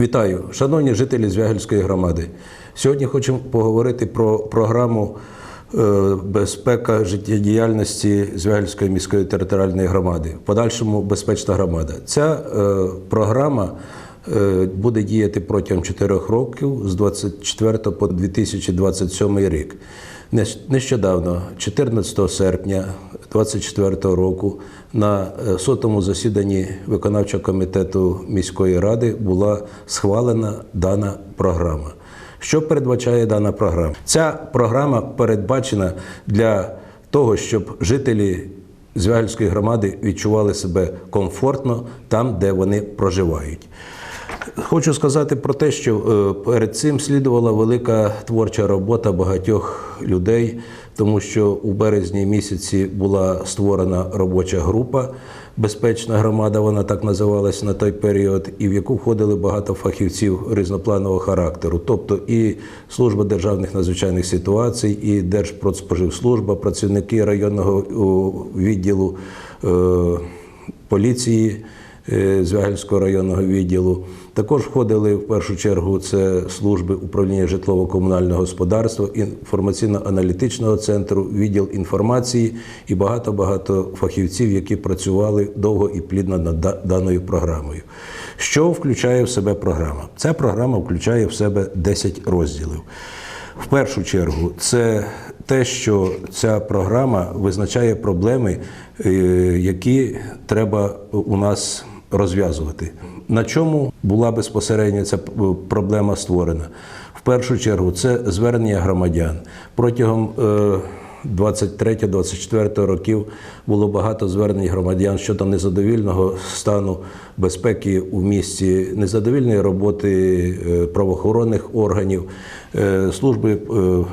Вітаю, шановні жителі Звягельської громади. Сьогодні хочемо поговорити про програму е, безпека життєдіяльності Звягельської міської територіальної громади. В подальшому безпечна громада. Ця е, програма буде діяти протягом 4 років з 24 по 2027 рік. Нещ- Нещодавно, 14 серпня 2024 року, на е, сотому засіданні виконавчого комітету міської ради була схвалена дана програма. Що передбачає дана програма? Ця програма передбачена для того, щоб жителі Звягельської громади відчували себе комфортно там, де вони проживають. Хочу сказати про те, що е, перед цим слідувала велика творча робота багатьох людей, тому що у березні місяці була створена робоча група Безпечна громада, вона так називалась на той період, і в яку входили багато фахівців різнопланового характеру, тобто і служба державних надзвичайних ситуацій, і Держпродспоживслужба, працівники районного відділу е, поліції. Е, Звягельського районного відділу. Також входили в першу чергу це служби управління житлово-комунального господарства, інформаційно-аналітичного центру, відділ інформації і багато-багато фахівців, які працювали довго і плідно над даною програмою. Що включає в себе програма? Ця програма включає в себе 10 розділів. В першу чергу, це те, що ця програма визначає проблеми, е, які треба у нас розв'язувати. На чому була безпосередньо ця проблема створена? В першу чергу, це звернення громадян протягом. е, 23-24 років було багато звернень громадян щодо незадовільного стану безпеки у місті, незадовільної роботи е, правоохоронних органів, е, служби е,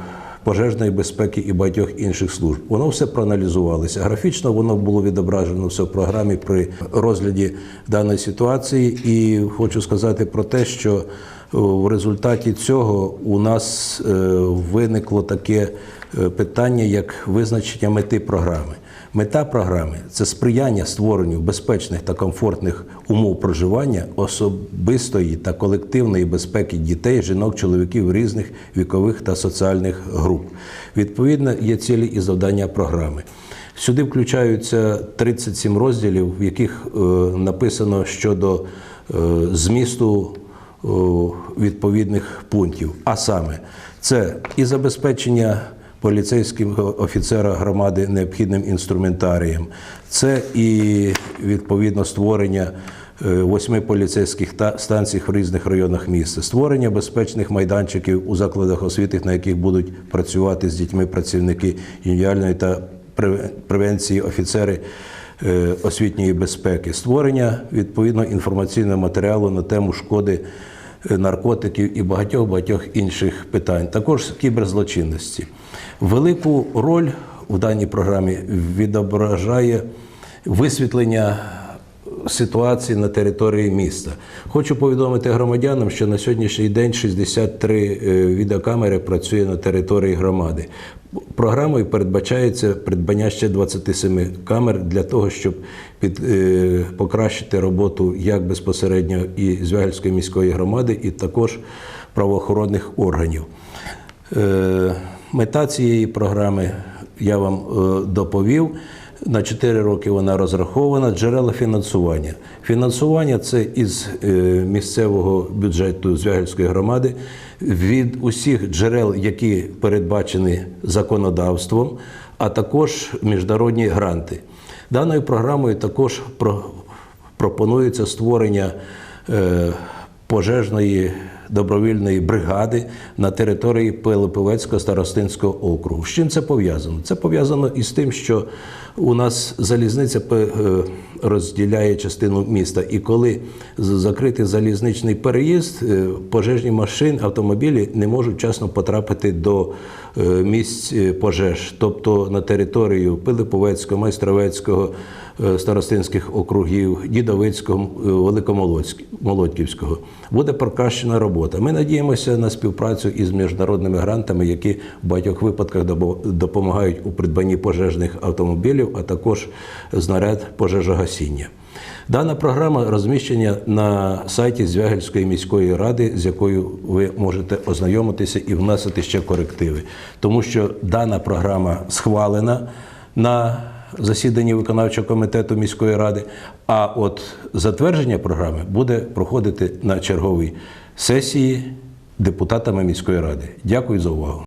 пожежної безпеки і багатьох інших служб. Воно все проаналізувалося. Графічно воно було відображено все в програмі при розгляді даної ситуації. І хочу сказати про те, що в результаті цього у нас е, виникло таке е, питання, як визначення мети програми. Мета програми це сприяння створенню безпечних та комфортних умов проживання особистої та колективної безпеки дітей, жінок, чоловіків різних вікових та соціальних груп. Відповідно, є цілі і завдання програми. Сюди включаються 37 розділів, в яких е, написано щодо е, змісту о, відповідних пунктів. А саме, це і забезпечення поліцейського офіцера громади необхідним інструментарієм, це і відповідно створення е, восьми поліцейських станцій в різних районах міста, створення безпечних майданчиків у закладах освіти, на яких будуть працювати з дітьми працівники індивідуальної та превенції офіцери е, освітньої безпеки, створення відповідно інформаційного матеріалу на тему шкоди наркотиків і багатьох багатьох інших питань, також кіберзлочинності. Велику роль у даній програмі відображає висвітлення ситуації на території міста. Хочу повідомити громадянам, що на сьогоднішній день 63 е, відеокамери працює на території громади. Програмою передбачається придбання ще 27 камер для того, щоб під, е, покращити роботу як безпосередньо і Звягельської міської громади, і також правоохоронних органів. Е, Мета цієї програми я вам е, доповів. На 4 роки вона розрахована. Джерела фінансування. Фінансування це із е, місцевого бюджету Звягельської громади від усіх джерел, які передбачені законодавством, а також міжнародні гранти. Даною програмою також пропонується створення е, пожежної добровільної бригади на території Пилиповецького старостинського округу. З чим це пов'язано? Це пов'язано із тим, що у нас залізниця е, розділяє частину міста, і коли закритий залізничний переїзд, е, пожежні машини, автомобілі не можуть вчасно потрапити до е, місць пожеж, тобто на територію Пилиповецького, Майстровецького, старостинських округів, Дідовицького, Великомолодьківського. Буде покращена робота. Ми надіємося на співпрацю із міжнародними грантами, які в багатьох випадках допомагають у придбанні пожежних автомобілів, а також знаряд пожежогасіння. Дана програма розміщена на сайті Звягельської міської ради, з якою ви можете ознайомитися і вносити ще корективи, тому що дана програма схвалена на засіданні виконавчого комітету міської ради. А от затвердження програми буде проходити на черговій сесії депутатами міської ради. Дякую за увагу.